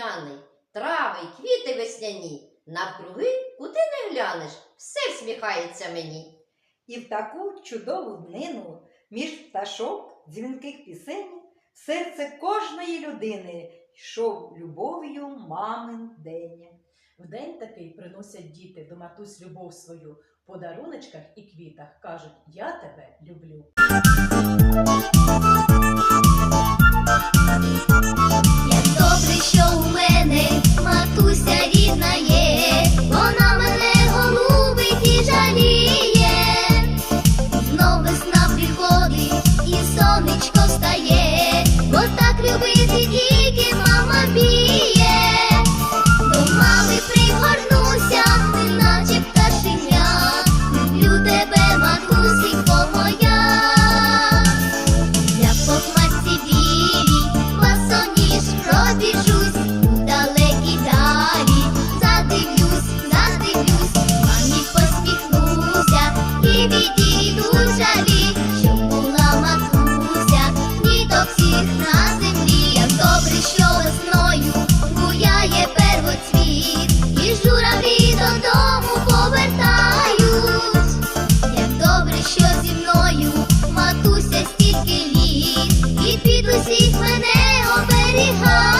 весняний, трави й квіти весняні. Навкруги, куди не глянеш, все всміхається мені. І в таку чудову днину між пташок дзвінких пісень в серце кожної людини йшов любов'ю мамин день. В день такий приносять діти до матусь любов свою. В подаруночках і квітах кажуть Я тебе люблю. від підлосів мене оберігай.